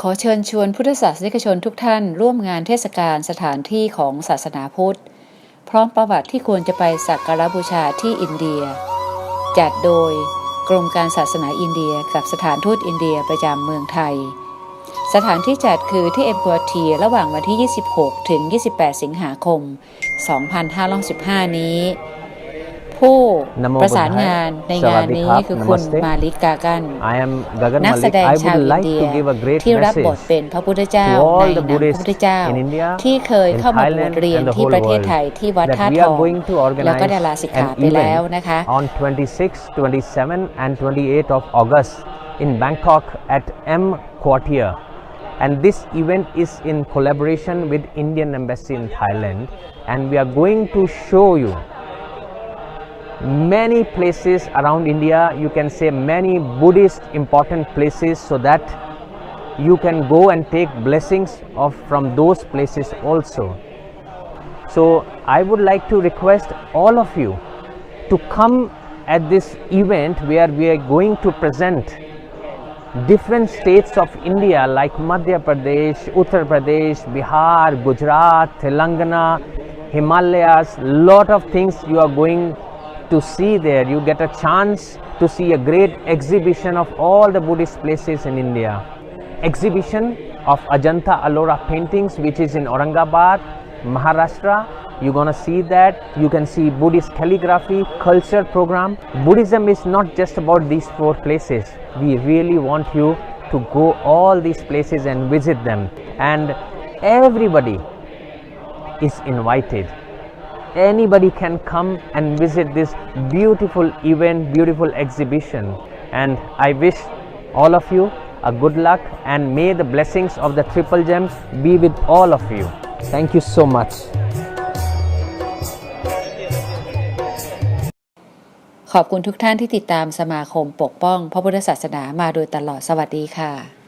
ขอเชิญชวนพุทธศาสนิกชนทุกท่านร่วมงานเทศกาลสถานที่ของศาสนาพุทธ พร้อมประวัติที่ควรจะไปสักการบูชาที่อินเดีย จัดโดยกรมการศาสนาอินเดียกับสถานทูตอินเดียประจำเมืองไทย สถานที่จัดคือที่เอ็มควอเทียระหว่างวันที่ 26 ถึง 28 สิงหาคม 2515 นี้ ผู้นะโมประสานบุตรงานในสงาวันสดีนี้ครับคือคุณ Namaste มาลิกกากัน I am Gagan นักแส Malik. ดง I ชาว would อิน like เดีย to give a great ที่รับบท message เป็นพระพุทธเจ้า to all ใน the นามพระ Buddhists พุทธเจ้า in India, ที่เคย in เข้ามาบวช Thailand เรียน and the ที่ whole ประเทศ world ไทยที่วัด that ท่า we ท are อง going to แล้วก็ organize ได้ลาสิกขา an ไปแล้วนะคะ event on 26, 27 and 28 of August in Bangkok at M Quartier. And this event is in collaboration with Indian Embassy in Thailand and we are going to show you many places around India, you can say many Buddhist important places so that you can go and take blessings of from those places also. So I would like to request all of you to come at this event where we are going to present different states of India like Madhya Pradesh, Uttar Pradesh, Bihar, Gujarat, Telangana, Himalayas, lot of things you are going to see there. You get a chance to see a great exhibition of all the Buddhist places in India. Exhibition of Ajanta Alora paintings which is in Aurangabad, Maharashtra. You're gonna see that. You can see Buddhist calligraphy, culture program. Buddhism is not just about these four places. We really want you to go all these places and visit them. And everybody is invited Anybody can come and visit this beautiful event, beautiful exhibition. And I wish all of you a good luck and may the blessings of the Triple Gem be with all of you. Thank you so much. ขอบคุณทุกท่านที่ติดตามสมาคมปกป้องพระพุทธศาสนามาโดยตลอดสวัสดีค่ะ